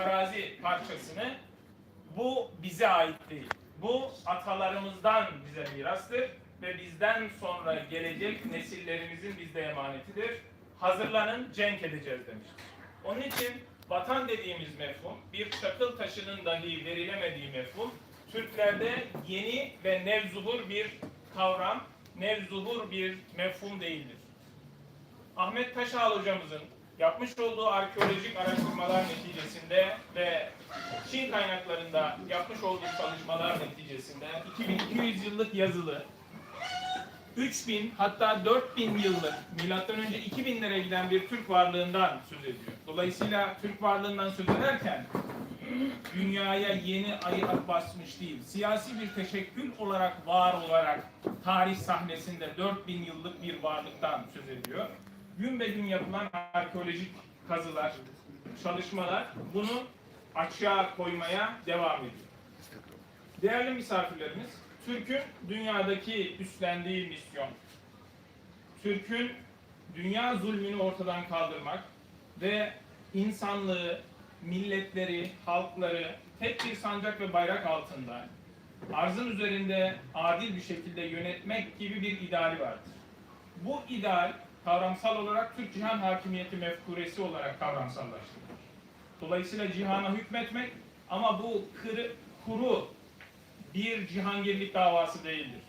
arazi parçasını bu bize ait değil. Bu atalarımızdan bize mirastır ve bizden sonra gelecek nesillerimizin bizde emanetidir. Hazırlanın cenk edeceğiz demiştir. Onun için vatan dediğimiz mefhum, bir çakıl taşının dahi verilemediği mefhum, Türklerde yeni ve nevzuhur bir kavram, nevzuhur bir mefhum değildir. Ahmet Taşağlı hocamızın yapmış olduğu arkeolojik araştırmalar neticesinde ve Çin kaynaklarında yapmış olduğu çalışmalar neticesinde 2200 yıllık yazılı 3000 hatta 4000 yıllık milattan önce 2000'lere giden bir Türk varlığından söz ediyor. Dolayısıyla Türk varlığından söz ederken dünyaya yeni ayak basmış değil. Siyasi bir teşekkül olarak var olarak tarih sahnesinde 4000 yıllık bir varlıktan söz ediyor. Gün be gün yapılan arkeolojik kazılar, çalışmalar bunu açığa koymaya devam ediyor. Değerli misafirlerimiz, Türk'ün dünyadaki üstlendiği misyon, Türk'ün dünya zulmünü ortadan kaldırmak ve insanlığı, milletleri, halkları tek bir sancak ve bayrak altında arzın üzerinde adil bir şekilde yönetmek gibi bir ideali vardır. Bu ideal kavramsal olarak Türk cihan hakimiyeti mefkuresi olarak kavramsallaştırılır. Dolayısıyla cihana hükmetmek ama bu kırı, kuru bir cihangirlik davası değildir.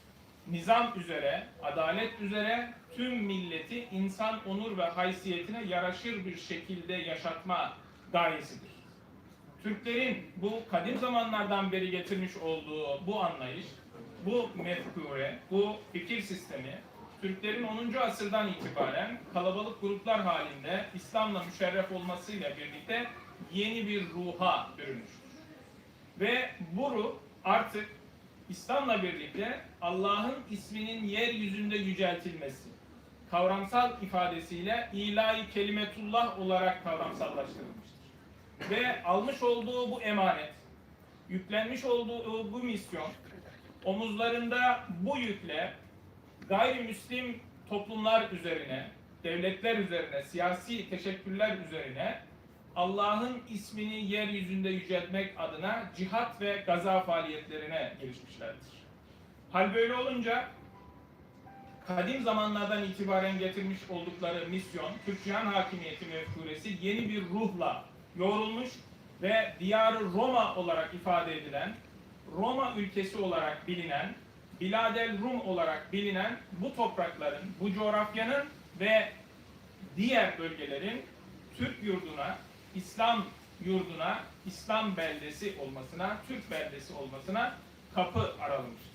Nizam üzere, adalet üzere tüm milleti insan onur ve haysiyetine yaraşır bir şekilde yaşatma gayesidir. Türklerin bu kadim zamanlardan beri getirmiş olduğu bu anlayış, bu mefkure, bu fikir sistemi Türklerin 10. asırdan itibaren kalabalık gruplar halinde İslam'la müşerref olmasıyla birlikte yeni bir ruha bürünmüştür. Ve bu ruh artık İslam'la birlikte Allah'ın isminin yeryüzünde yüceltilmesi, kavramsal ifadesiyle ilahi kelimetullah olarak kavramsallaştırılmıştır. Ve almış olduğu bu emanet, yüklenmiş olduğu bu misyon, omuzlarında bu yükle gayrimüslim toplumlar üzerine, devletler üzerine, siyasi teşekkürler üzerine Allah'ın ismini yeryüzünde yüceltmek adına cihat ve gaza faaliyetlerine girişmişlerdir. Hal böyle olunca kadim zamanlardan itibaren getirmiş oldukları misyon, Türk Cihan Hakimiyeti mefkuresi yeni bir ruhla yoğrulmuş ve diyarı Roma olarak ifade edilen, Roma ülkesi olarak bilinen, Biladel Rum olarak bilinen bu toprakların, bu coğrafyanın ve diğer bölgelerin Türk yurduna, İslam yurduna, İslam beldesi olmasına, Türk beldesi olmasına kapı aralamıştır.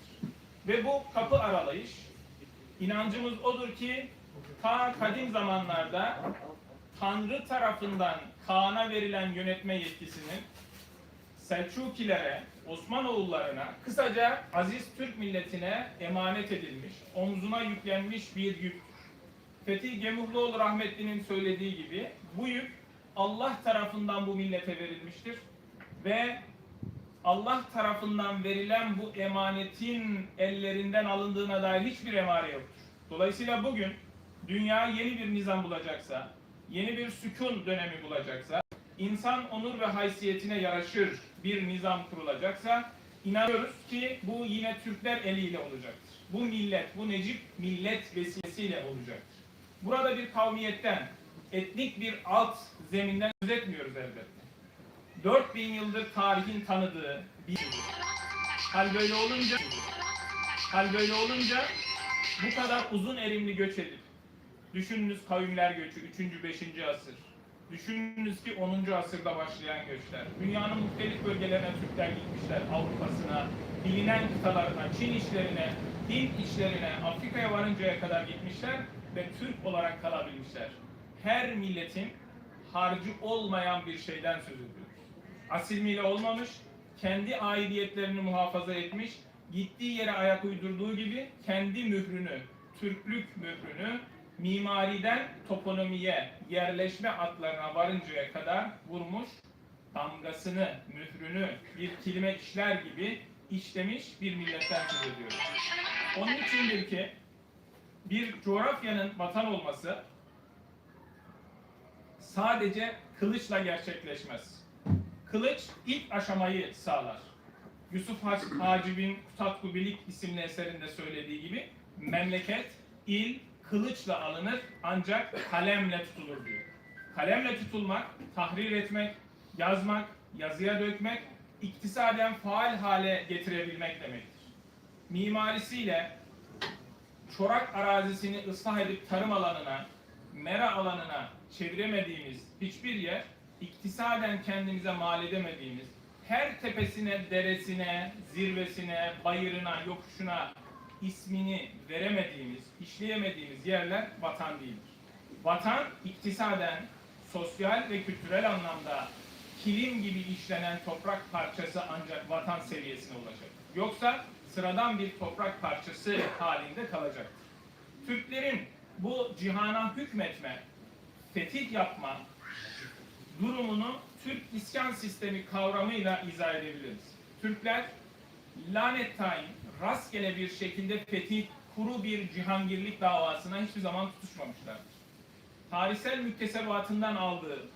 Ve bu kapı aralayış, inancımız odur ki ta kadim zamanlarda Tanrı tarafından Kaan'a verilen yönetme yetkisinin Selçukilere, Osmanoğullarına, kısaca aziz Türk milletine emanet edilmiş, omzuna yüklenmiş bir yük. Fethi Gemurluoğlu rahmetlinin söylediği gibi bu yük Allah tarafından bu millete verilmiştir ve Allah tarafından verilen bu emanetin ellerinden alındığına dair hiçbir emare yoktur. Dolayısıyla bugün dünya yeni bir nizam bulacaksa, yeni bir sükun dönemi bulacaksa, insan onur ve haysiyetine yaraşır bir nizam kurulacaksa, inanıyoruz ki bu yine Türkler eliyle olacaktır. Bu millet, bu Necip millet vesilesiyle olacaktır. Burada bir kavmiyetten, etnik bir alt zeminden söz etmiyoruz elbette. 4000 yıldır tarihin tanıdığı bir hal böyle olunca hal böyle olunca bu kadar uzun erimli göç edip düşününüz kavimler göçü 3. 5. asır Düşününüz ki 10. asırda başlayan göçler. Dünyanın muhtelif bölgelerine Türkler gitmişler. Avrupa'sına, bilinen kıtalarına, Çin işlerine, din işlerine, Afrika'ya varıncaya kadar gitmişler ve Türk olarak kalabilmişler. Her milletin harcı olmayan bir şeyden söz ediyoruz. Asilmiyle olmamış, kendi aidiyetlerini muhafaza etmiş, gittiği yere ayak uydurduğu gibi kendi mührünü, Türklük mührünü mimariden toponomiye, yerleşme atlarına varıncaya kadar vurmuş, damgasını, mührünü bir kelime işler gibi işlemiş bir milletten söz ediyoruz. Onun içindir ki bir coğrafyanın vatan olması sadece kılıçla gerçekleşmez. Kılıç ilk aşamayı sağlar. Yusuf Hac- Hacib'in Kutatku Bilik isimli eserinde söylediği gibi memleket, il kılıçla alınır ancak kalemle tutulur diyor. Kalemle tutulmak, tahrir etmek, yazmak, yazıya dökmek, iktisaden faal hale getirebilmek demektir. Mimarisiyle çorak arazisini ıslah edip tarım alanına, mera alanına çeviremediğimiz hiçbir yer, iktisaden kendimize mal edemediğimiz, her tepesine, deresine, zirvesine, bayırına, yokuşuna ismini veremediğimiz, işleyemediğimiz yerler vatan değildir. Vatan iktisaden, sosyal ve kültürel anlamda kilim gibi işlenen toprak parçası ancak vatan seviyesine ulaşır. Yoksa sıradan bir toprak parçası halinde kalacaktır. Türklerin bu cihana hükmetme, fetih yapma durumunu Türk iskan sistemi kavramıyla izah edebiliriz. Türkler lanet tayin, rastgele bir şekilde fetih, kuru bir cihangirlik davasına hiçbir zaman tutuşmamışlardır. Tarihsel müktesebatından aldığı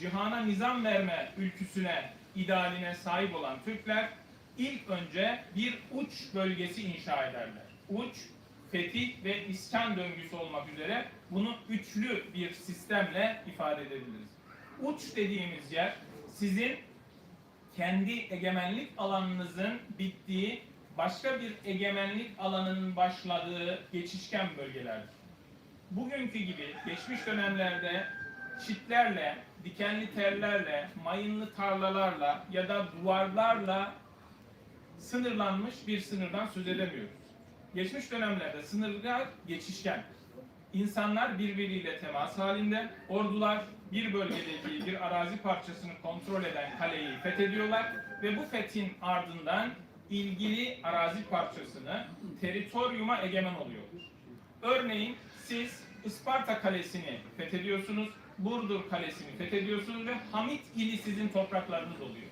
cihana nizam verme ülküsüne, idealine sahip olan Türkler ilk önce bir uç bölgesi inşa ederler. Uç, fetih ve iskan döngüsü olmak üzere bunu üçlü bir sistemle ifade edebiliriz. Uç dediğimiz yer sizin kendi egemenlik alanınızın bittiği, başka bir egemenlik alanının başladığı geçişken bölgelerdir. Bugünkü gibi geçmiş dönemlerde çitlerle, dikenli tellerle, mayınlı tarlalarla ya da duvarlarla sınırlanmış bir sınırdan söz edemiyoruz. Geçmiş dönemlerde sınırlar geçişken. İnsanlar birbiriyle temas halinde, ordular bir bölgedeki bir arazi parçasını kontrol eden kaleyi fethediyorlar ve bu fethin ardından ilgili arazi parçasını teritoryuma egemen oluyor. Örneğin siz Isparta Kalesi'ni fethediyorsunuz, Burdur Kalesi'ni fethediyorsunuz ve Hamit ili sizin topraklarınız oluyor.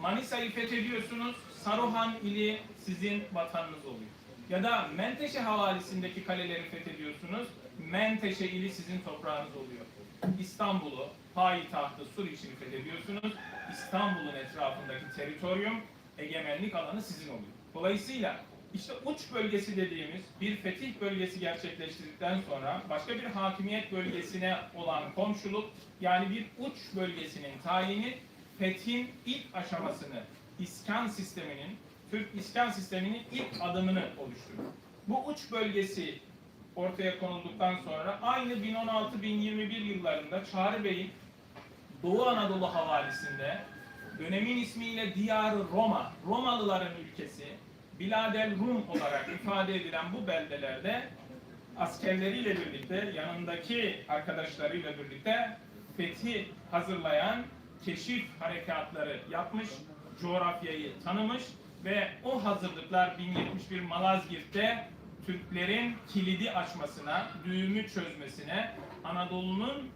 Manisa'yı fethediyorsunuz, Saruhan ili sizin vatanınız oluyor. Ya da Menteşe havalisindeki kaleleri fethediyorsunuz, Menteşe ili sizin toprağınız oluyor. İstanbul'u, payitahtı Suriçi'ni fethediyorsunuz, İstanbul'un etrafındaki teritoryum, egemenlik alanı sizin oluyor. Dolayısıyla işte uç bölgesi dediğimiz bir fetih bölgesi gerçekleştirdikten sonra başka bir hakimiyet bölgesine olan komşuluk yani bir uç bölgesinin tayini fethin ilk aşamasını iskan sisteminin Türk iskan sisteminin ilk adımını oluşturur. Bu uç bölgesi ortaya konulduktan sonra aynı 1016-1021 yıllarında Çağrı Bey'in Doğu Anadolu havalisinde dönemin ismiyle Diyar Roma, Romalıların ülkesi, Biladel Rum olarak ifade edilen bu beldelerde askerleriyle birlikte, yanındaki arkadaşlarıyla birlikte fethi hazırlayan keşif harekatları yapmış, coğrafyayı tanımış ve o hazırlıklar 1071 Malazgirt'te Türklerin kilidi açmasına, düğümü çözmesine, Anadolu'nun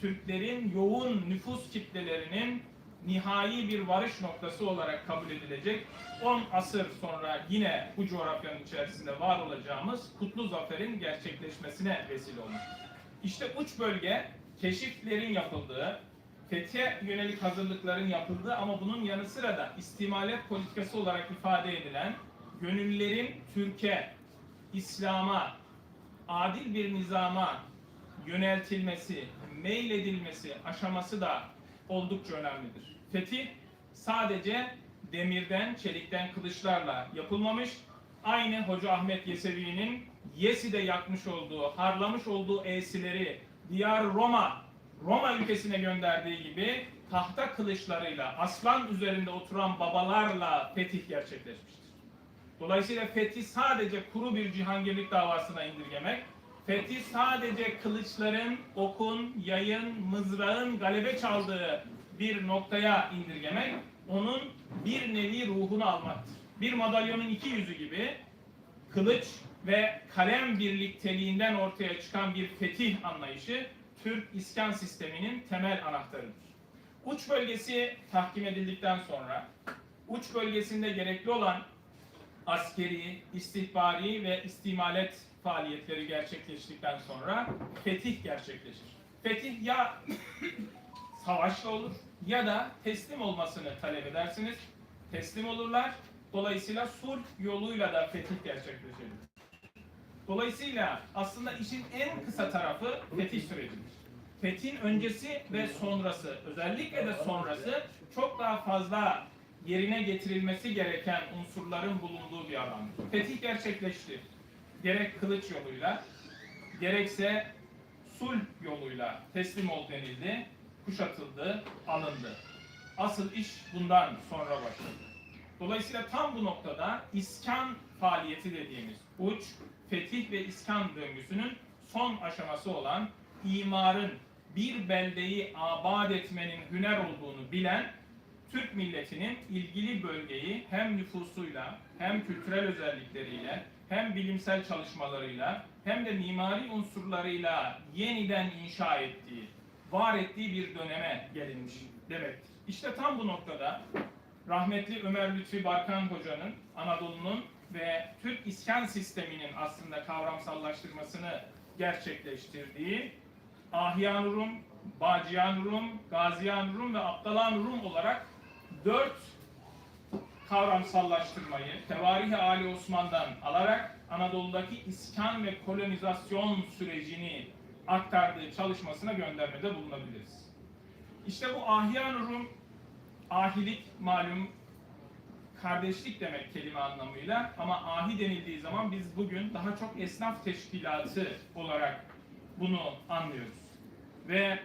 Türklerin yoğun nüfus kitlelerinin nihai bir varış noktası olarak kabul edilecek 10 asır sonra yine bu coğrafyanın içerisinde var olacağımız Kutlu Zafer'in gerçekleşmesine vesile olmuş. İşte uç bölge keşiflerin yapıldığı, fethe yönelik hazırlıkların yapıldığı ama bunun yanı sıra da istimalet politikası olarak ifade edilen gönüllerin Türkiye, İslam'a, adil bir nizama yöneltilmesi, meyledilmesi aşaması da oldukça önemlidir. Fetih sadece demirden, çelikten kılıçlarla yapılmamış. Aynı Hoca Ahmet Yesevi'nin Yesi'de yakmış olduğu, harlamış olduğu esileri Diyar Roma, Roma ülkesine gönderdiği gibi tahta kılıçlarıyla, aslan üzerinde oturan babalarla fetih gerçekleşmiştir. Dolayısıyla fethi sadece kuru bir cihangirlik davasına indirgemek, fethi sadece kılıçların, okun, yayın, mızrağın galebe çaldığı bir noktaya indirgemek, onun bir nevi ruhunu almaktır. Bir madalyonun iki yüzü gibi kılıç ve kalem birlikteliğinden ortaya çıkan bir fetih anlayışı Türk iskan sisteminin temel anahtarıdır. Uç bölgesi tahkim edildikten sonra uç bölgesinde gerekli olan askeri, istihbari ve istimalet faaliyetleri gerçekleştikten sonra fetih gerçekleşir. Fetih ya savaşla olur ya da teslim olmasını talep edersiniz. Teslim olurlar. Dolayısıyla sulh yoluyla da fetih gerçekleşebilir. Dolayısıyla aslında işin en kısa tarafı fetih sürecidir. Fethin öncesi ve sonrası, özellikle de sonrası çok daha fazla yerine getirilmesi gereken unsurların bulunduğu bir alandır. Fetih gerçekleşti. Gerek kılıç yoluyla, gerekse sulh yoluyla teslim ol denildi, kuşatıldı, alındı. Asıl iş bundan sonra başladı. Dolayısıyla tam bu noktada iskan faaliyeti dediğimiz uç, fetih ve iskan döngüsünün son aşaması olan imarın bir beldeyi abad etmenin hüner olduğunu bilen Türk milletinin ilgili bölgeyi hem nüfusuyla hem kültürel özellikleriyle hem bilimsel çalışmalarıyla hem de mimari unsurlarıyla yeniden inşa ettiği, var ettiği bir döneme gelinmiş demektir. İşte tam bu noktada rahmetli Ömer Lütfi Barkan Hoca'nın Anadolu'nun ve Türk iskan sisteminin aslında kavramsallaştırmasını gerçekleştirdiği Ahyan Rum, Bacıyan Rum, Gaziyan Rum ve Abdalan Rum olarak dört kavramsallaştırmayı Tevarih-i Ali Osman'dan alarak Anadolu'daki iskan ve kolonizasyon sürecini aktardığı çalışmasına göndermede bulunabiliriz. İşte bu Ahyan Rum, ahilik malum kardeşlik demek kelime anlamıyla ama ahi denildiği zaman biz bugün daha çok esnaf teşkilatı olarak bunu anlıyoruz. Ve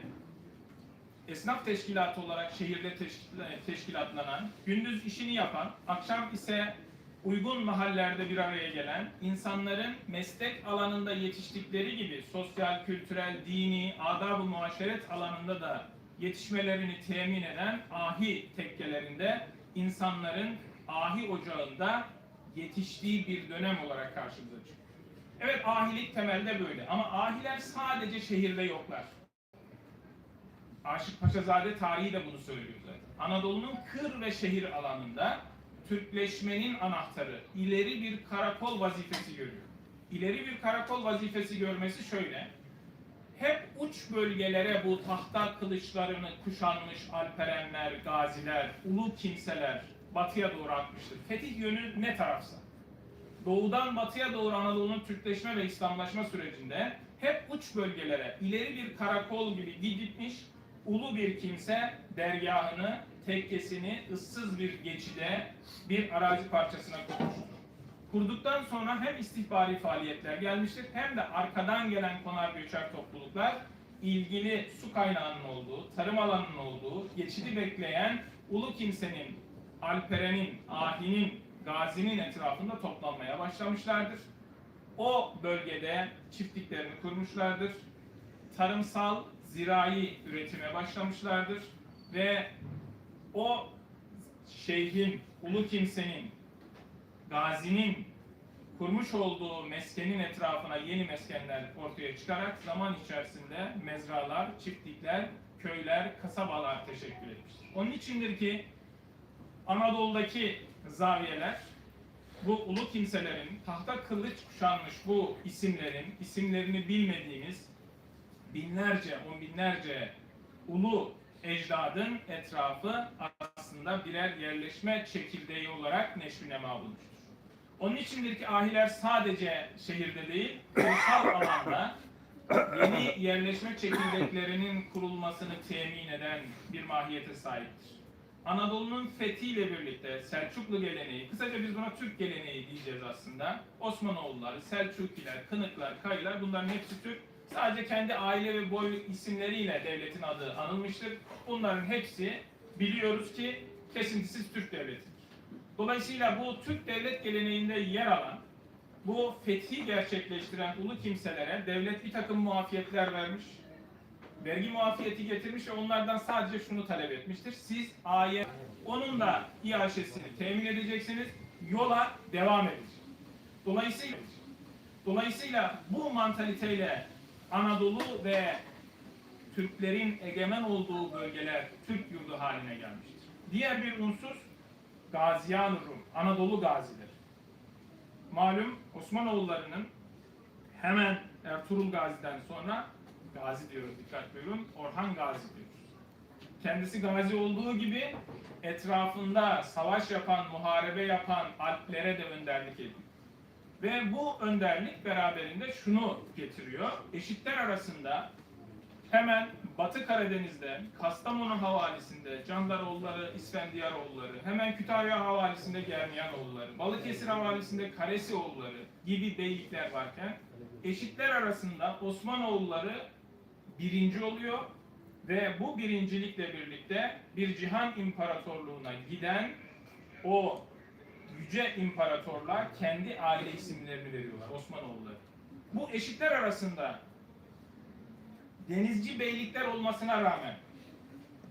esnaf teşkilatı olarak şehirde teşkil- teşkilatlanan, gündüz işini yapan, akşam ise uygun mahallelerde bir araya gelen, insanların meslek alanında yetiştikleri gibi sosyal, kültürel, dini, adab-ı muaşeret alanında da yetişmelerini temin eden ahi tekkelerinde insanların ahi ocağında yetiştiği bir dönem olarak karşımıza çıkıyor. Evet ahilik temelde böyle ama ahiler sadece şehirde yoklar. Aşık Paşazade tarihi de bunu söylüyor zaten. Anadolu'nun kır ve şehir alanında Türkleşmenin anahtarı ileri bir karakol vazifesi görüyor. İleri bir karakol vazifesi görmesi şöyle. Hep uç bölgelere bu tahta kılıçlarını kuşanmış alperenler, gaziler, ulu kimseler batıya doğru akmıştır. Fetih yönü ne tarafsa. Doğudan batıya doğru Anadolu'nun Türkleşme ve İslamlaşma sürecinde hep uç bölgelere ileri bir karakol gibi gidilmiş ulu bir kimse dergahını, tekkesini ıssız bir geçide bir arazi parçasına kurmuştur. Kurduktan sonra hem istihbari faaliyetler gelmiştir hem de arkadan gelen konar göçer topluluklar ilgili su kaynağının olduğu, tarım alanının olduğu, geçidi bekleyen ulu kimsenin, alperenin, ahinin, gazinin etrafında toplanmaya başlamışlardır. O bölgede çiftliklerini kurmuşlardır. Tarımsal, zirai üretime başlamışlardır ve o şeyhin, ulu kimsenin, gazinin kurmuş olduğu meskenin etrafına yeni meskenler ortaya çıkarak zaman içerisinde mezralar, çiftlikler, köyler, kasabalar teşekkür etmiştir. Onun içindir ki Anadolu'daki zaviyeler bu ulu kimselerin tahta kılıç kuşanmış bu isimlerin isimlerini bilmediğimiz binlerce, on binlerce ulu ecdadın etrafı aslında birer yerleşme çekirdeği olarak neşvi nema bulmuştur. Onun içindir ki ahiler sadece şehirde değil, kırsal alanda yeni yerleşme çekirdeklerinin kurulmasını temin eden bir mahiyete sahiptir. Anadolu'nun fethiyle birlikte Selçuklu geleneği, kısaca biz buna Türk geleneği diyeceğiz aslında. Osmanoğulları, Selçukiler, Kınıklar, Kayılar bunların hepsi Türk. Sadece kendi aile ve boy isimleriyle devletin adı anılmıştır. Bunların hepsi biliyoruz ki kesintisiz Türk devletidir. Dolayısıyla bu Türk devlet geleneğinde yer alan, bu fethi gerçekleştiren ulu kimselere devlet bir takım muafiyetler vermiş, vergi muafiyeti getirmiş ve onlardan sadece şunu talep etmiştir. Siz ayet onun da iaşesini temin edeceksiniz. Yola devam edecek. Dolayısıyla dolayısıyla bu mantaliteyle Anadolu ve Türklerin egemen olduğu bölgeler Türk yurdu haline gelmiştir. Diğer bir unsur Gaziyan Rum, Anadolu gazileri. Malum Osmanoğullarının hemen Ertuğrul Gazi'den sonra Gazi diyoruz dikkat buyurun, Orhan Gazi diyoruz. kendisi gazi olduğu gibi etrafında savaş yapan, muharebe yapan alplere de önderlik ediyor. Ve bu önderlik beraberinde şunu getiriyor. Eşitler arasında hemen Batı Karadeniz'de, Kastamonu havalisinde Candaroğulları, İsfendiyaroğulları, hemen Kütahya havalisinde Germiyanoğulları, Balıkesir havalisinde Karesioğulları gibi beylikler varken eşitler arasında Osmanoğulları birinci oluyor ve bu birincilikle birlikte bir cihan imparatorluğuna giden o yüce imparatorlar kendi aile isimlerini veriyorlar Osmanoğulları. Bu eşitler arasında denizci beylikler olmasına rağmen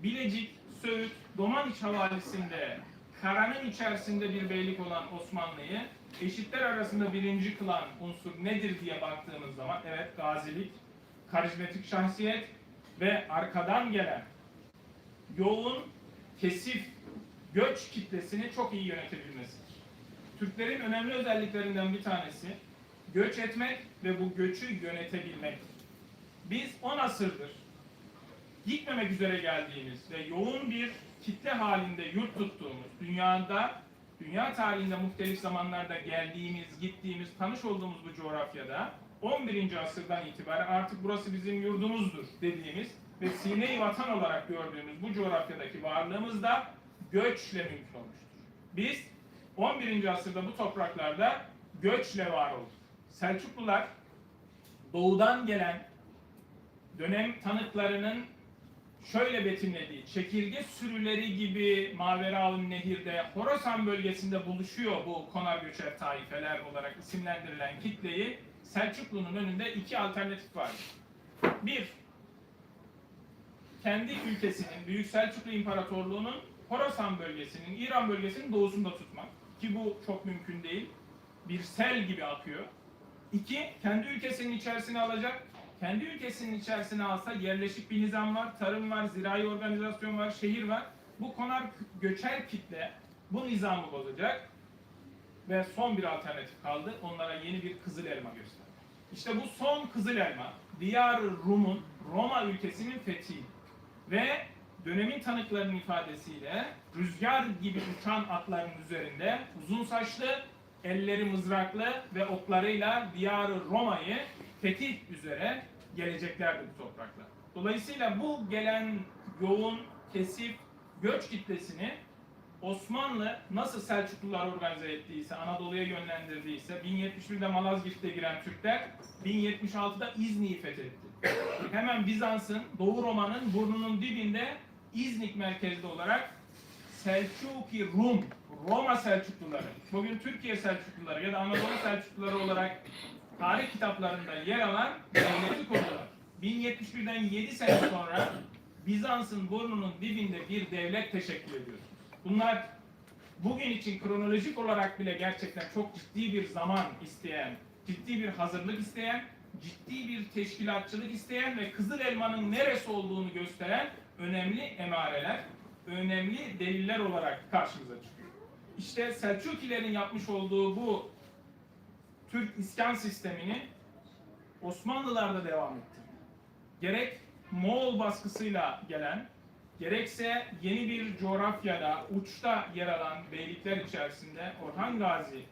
Bilecik, Söğüt, Domaniç havalisinde karanın içerisinde bir beylik olan Osmanlı'yı eşitler arasında birinci kılan unsur nedir diye baktığımız zaman evet gazilik, karizmatik şahsiyet ve arkadan gelen yoğun, kesif göç kitlesini çok iyi yönetebilmesidir. Türklerin önemli özelliklerinden bir tanesi göç etmek ve bu göçü yönetebilmektir. Biz 10 asırdır gitmemek üzere geldiğimiz ve yoğun bir kitle halinde yurt tuttuğumuz dünyada, dünya tarihinde muhtelif zamanlarda geldiğimiz, gittiğimiz, tanış olduğumuz bu coğrafyada 11. asırdan itibaren artık burası bizim yurdumuzdur dediğimiz ve sine-i vatan olarak gördüğümüz bu coğrafyadaki varlığımız da göçle mümkün olmuştur. Biz 11. asırda bu topraklarda göçle var olduk. Selçuklular doğudan gelen dönem tanıklarının şöyle betimlediği çekirge sürüleri gibi Maveraun Nehir'de Horasan bölgesinde buluşuyor bu konar göçer taifeler olarak isimlendirilen kitleyi Selçuklu'nun önünde iki alternatif var. Bir, kendi ülkesinin, Büyük Selçuklu İmparatorluğu'nun Horasan bölgesinin, İran bölgesinin doğusunda tutmak. Ki bu çok mümkün değil. Bir sel gibi akıyor. İki, kendi ülkesinin içerisine alacak. Kendi ülkesinin içerisine alsa yerleşik bir nizam var, tarım var, zirai organizasyon var, şehir var. Bu konar göçer kitle bu nizamı bozacak. Ve son bir alternatif kaldı. Onlara yeni bir kızıl elma gösterdi. İşte bu son kızıl elma, Diyar Rum'un, Roma ülkesinin fethi. Ve dönemin tanıklarının ifadesiyle rüzgar gibi uçan atların üzerinde uzun saçlı, elleri mızraklı ve oklarıyla diyarı Roma'yı fetih üzere geleceklerdi bu topraklar. Dolayısıyla bu gelen yoğun, kesif göç kitlesini Osmanlı nasıl Selçuklular organize ettiyse, Anadolu'ya yönlendirdiyse, 1071'de Malazgirt'te giren Türkler 1076'da İznik'i fethetti. Hemen Bizans'ın, Doğu Roma'nın burnunun dibinde İznik merkezli olarak Selçuki Rum, Roma Selçukluları, bugün Türkiye Selçukluları ya da Anadolu Selçukluları olarak tarih kitaplarında yer alan devleti kurdular. 1071'den 7 sene sonra Bizans'ın burnunun dibinde bir devlet teşekkül ediyor. Bunlar bugün için kronolojik olarak bile gerçekten çok ciddi bir zaman isteyen, ciddi bir hazırlık isteyen, ciddi bir teşkilatçılık isteyen ve Kızıl Elma'nın neresi olduğunu gösteren önemli emareler, önemli deliller olarak karşımıza çıkıyor. İşte Selçukilerin yapmış olduğu bu Türk iskan sistemini Osmanlılar da devam ettirdi. Gerek Moğol baskısıyla gelen, gerekse yeni bir coğrafyada, uçta yer alan beylikler içerisinde Orhan Gazi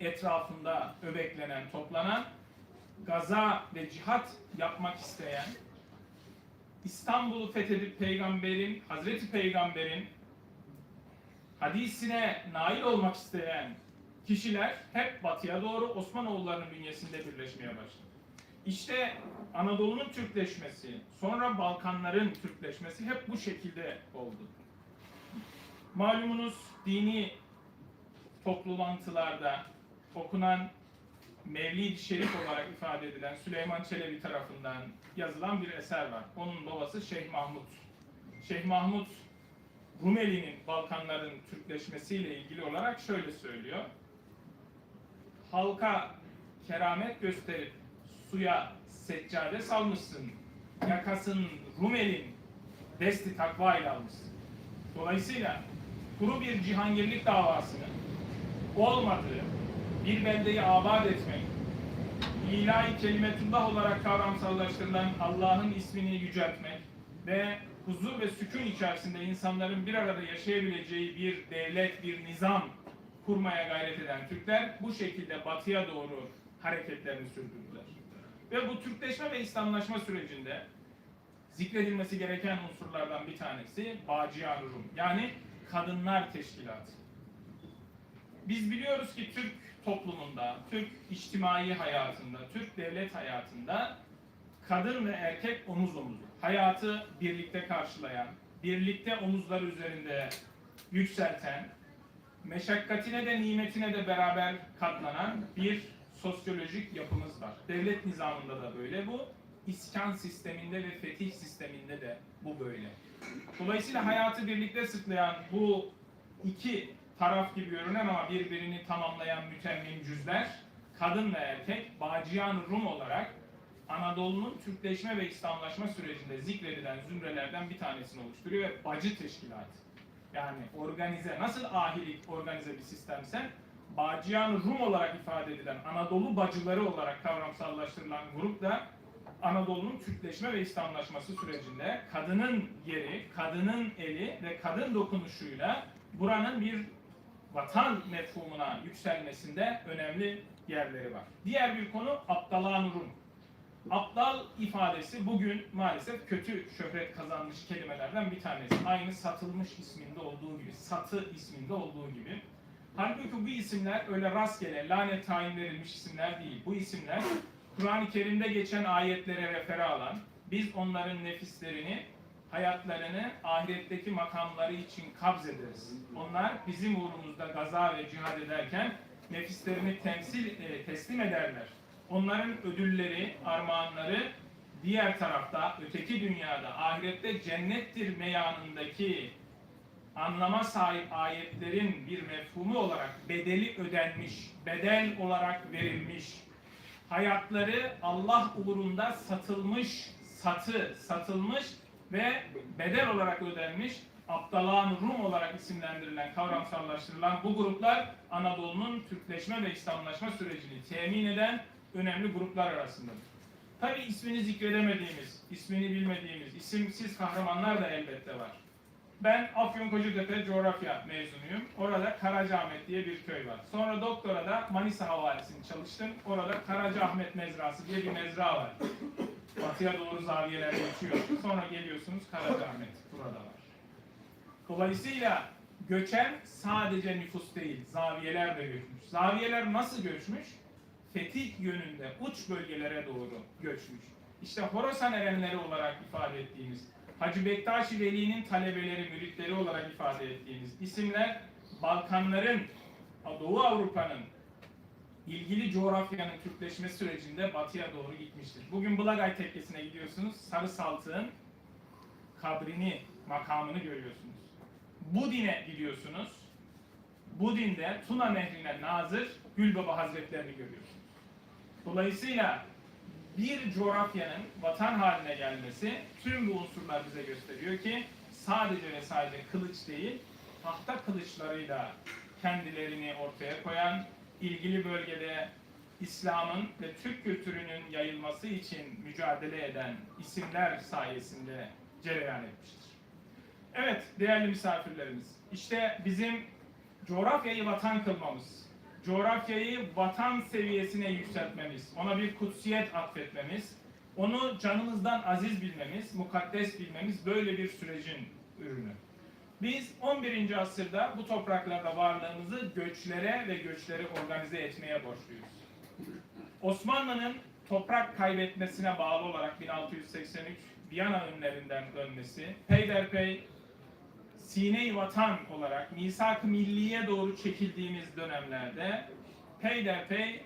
etrafında öbeklenen, toplanan, gaza ve cihat yapmak isteyen, İstanbul'u fethedip peygamberin, Hazreti Peygamber'in hadisine nail olmak isteyen kişiler hep batıya doğru Osmanoğullarının bünyesinde birleşmeye başladı. İşte Anadolu'nun Türkleşmesi, sonra Balkanların Türkleşmesi hep bu şekilde oldu. Malumunuz dini toplantılarda okunan Mevlid-i Şerif olarak ifade edilen Süleyman Çelebi tarafından yazılan bir eser var. Onun babası Şeyh Mahmud. Şeyh Mahmud Rumeli'nin Balkanların Türkleşmesiyle ilgili olarak şöyle söylüyor. Halka keramet gösterip suya seccade salmışsın. Yakasın Rumel'in desti takva ile almışsın. Dolayısıyla kuru bir cihangirlik davasını olmadığı bir beldeyi abad etmek, ilahi kelimetullah olarak kavramsallaştırılan Allah'ın ismini yüceltmek ve huzur ve sükun içerisinde insanların bir arada yaşayabileceği bir devlet, bir nizam kurmaya gayret eden Türkler bu şekilde batıya doğru hareketlerini sürdürdüler. Ve bu Türkleşme ve İslamlaşma sürecinde zikredilmesi gereken unsurlardan bir tanesi Bağcıyan Rum. Yani Kadınlar Teşkilatı. Biz biliyoruz ki Türk toplumunda, Türk içtimai hayatında, Türk devlet hayatında kadın ve erkek omuz omuz. Hayatı birlikte karşılayan, birlikte omuzları üzerinde yükselten, meşakkatine de nimetine de beraber katlanan bir sosyolojik yapımız var. Devlet nizamında da böyle bu. İskan sisteminde ve fetih sisteminde de bu böyle. Dolayısıyla hayatı birlikte sıklayan bu iki taraf gibi görünen ama birbirini tamamlayan mütemmim cüzler, kadın ve erkek, Bağcıyan Rum olarak Anadolu'nun Türkleşme ve İslamlaşma sürecinde zikredilen zümrelerden bir tanesini oluşturuyor ve bacı teşkilatı. Yani organize, nasıl ahilik organize bir sistemse, Bağcıyan Rum olarak ifade edilen Anadolu bacıları olarak kavramsallaştırılan grup da Anadolu'nun Türkleşme ve İslamlaşması sürecinde kadının yeri, kadının eli ve kadın dokunuşuyla buranın bir vatan mefhumuna yükselmesinde önemli yerleri var. Diğer bir konu Abdalan Rum. Aptal ifadesi bugün maalesef kötü şöhret kazanmış kelimelerden bir tanesi. Aynı satılmış isminde olduğu gibi, satı isminde olduğu gibi. Halbuki bu isimler öyle rastgele, lanet tayin verilmiş isimler değil. Bu isimler Kur'an-ı Kerim'de geçen ayetlere refere alan, biz onların nefislerini, hayatlarını ahiretteki makamları için kabz ederiz. Onlar bizim uğrumuzda gaza ve cihad ederken nefislerini temsil, e, teslim ederler. Onların ödülleri, armağanları diğer tarafta, öteki dünyada, ahirette cennettir meyanındaki anlama sahip ayetlerin bir mefhumu olarak bedeli ödenmiş, bedel olarak verilmiş, hayatları Allah uğrunda satılmış, satı, satılmış ve bedel olarak ödenmiş Abdalan Rum olarak isimlendirilen, kavramsallaştırılan bu gruplar Anadolu'nun Türkleşme ve İslamlaşma sürecini temin eden önemli gruplar arasındadır. Tabi ismini zikredemediğimiz, ismini bilmediğimiz, isimsiz kahramanlar da elbette var. Ben Afyonkoca'tepe coğrafya mezunuyum. Orada Karacaahmet diye bir köy var. Sonra doktora da Manisa Havalisi'ni çalıştım. Orada Karacaahmet Mezrası diye bir mezra var. Batıya doğru zaviyeler geçiyor. Sonra geliyorsunuz Karacaahmet. Burada var. Dolayısıyla göçen sadece nüfus değil, zaviyeler de göçmüş. Zaviyeler nasıl göçmüş? Fetih yönünde uç bölgelere doğru göçmüş. İşte Horasan erenleri olarak ifade ettiğimiz, Hacı Bektaşi Veli'nin talebeleri, müritleri olarak ifade ettiğimiz isimler Balkanların, Doğu Avrupa'nın ilgili coğrafyanın Türkleşme sürecinde batıya doğru gitmiştir. Bugün Blagay Tekkesi'ne gidiyorsunuz, Sarı Saltık'ın kabrini, makamını görüyorsunuz. Budin'e gidiyorsunuz. Budin'de Tuna Nehri'ne nazır Gülbaba Hazretlerini görüyorsunuz. Dolayısıyla bir coğrafyanın vatan haline gelmesi tüm bu unsurlar bize gösteriyor ki sadece ve sadece kılıç değil, tahta kılıçlarıyla kendilerini ortaya koyan, ilgili bölgede İslam'ın ve Türk kültürünün yayılması için mücadele eden isimler sayesinde cereyan etmiştir. Evet değerli misafirlerimiz, işte bizim coğrafyayı vatan kılmamız, coğrafyayı vatan seviyesine yükseltmemiz, ona bir kutsiyet atfetmemiz, onu canımızdan aziz bilmemiz, mukaddes bilmemiz böyle bir sürecin ürünü. Biz 11. asırda bu topraklarda varlığımızı göçlere ve göçleri organize etmeye borçluyuz. Osmanlı'nın toprak kaybetmesine bağlı olarak 1683 Viyana önlerinden dönmesi, peyderpey Sine-i Vatan olarak misak-ı milliye doğru çekildiğimiz dönemlerde peyderpey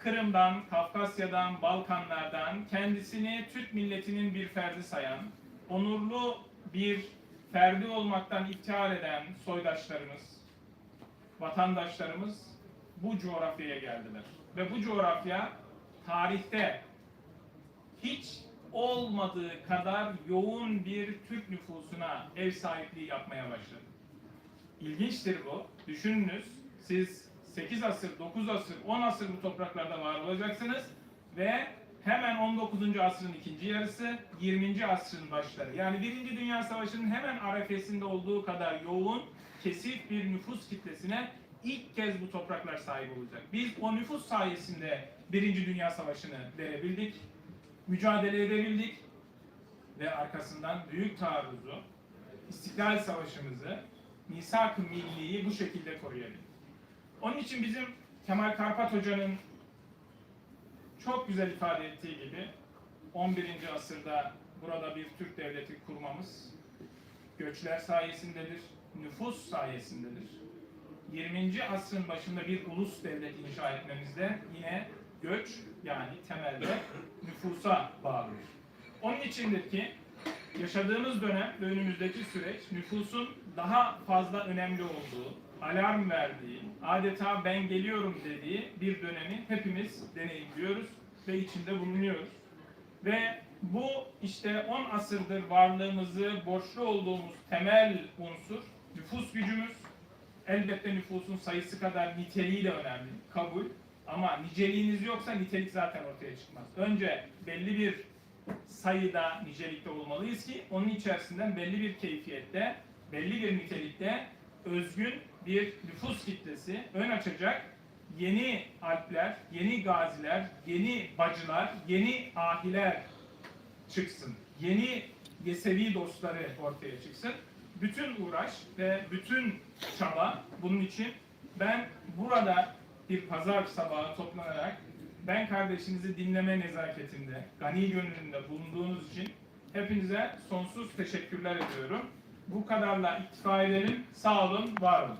Kırım'dan, Kafkasya'dan, Balkanlardan kendisini Türk milletinin bir ferdi sayan, onurlu bir ferdi olmaktan iftihar eden soydaşlarımız, vatandaşlarımız bu coğrafyaya geldiler. Ve bu coğrafya tarihte hiç olmadığı kadar yoğun bir Türk nüfusuna ev sahipliği yapmaya başladı. İlginçtir bu. Düşününüz siz 8 asır, 9 asır, 10 asır bu topraklarda var olacaksınız ve hemen 19. asrın ikinci yarısı, 20. asrın başları. Yani Birinci Dünya Savaşı'nın hemen arefesinde olduğu kadar yoğun, kesif bir nüfus kitlesine ilk kez bu topraklar sahip olacak. Biz o nüfus sayesinde Birinci Dünya Savaşı'nı verebildik, mücadele edebildik ve arkasından büyük taarruzu, İstiklal Savaşımızı, misak-ı milliyi bu şekilde koruyabildik. Onun için bizim Kemal Karpat Hoca'nın çok güzel ifade ettiği gibi 11. asırda burada bir Türk devleti kurmamız göçler sayesindedir, nüfus sayesindedir. 20. asrın başında bir ulus devlet inşa etmemizde yine göç yani temelde nüfusa bağlıdır. Onun içindir ki yaşadığımız dönem ve önümüzdeki süreç nüfusun daha fazla önemli olduğu, alarm verdiği, adeta ben geliyorum dediği bir dönemi hepimiz deneyimliyoruz ve içinde bulunuyoruz. Ve bu işte 10 asırdır varlığımızı borçlu olduğumuz temel unsur nüfus gücümüz. Elbette nüfusun sayısı kadar niteliği de önemli, kabul. Ama niceliğiniz yoksa nitelik zaten ortaya çıkmaz. Önce belli bir sayıda nicelikte olmalıyız ki onun içerisinden belli bir keyfiyette, belli bir nitelikte özgün bir nüfus kitlesi ön açacak yeni alpler, yeni gaziler, yeni bacılar, yeni ahiler çıksın. Yeni Yesevi dostları ortaya çıksın. Bütün uğraş ve bütün çaba bunun için ben burada bir pazar sabahı toplanarak ben kardeşinizi dinleme nezaketinde, gani gönlünde bulunduğunuz için hepinize sonsuz teşekkürler ediyorum. Bu kadarla iktifa edelim. Sağ olun, var olun.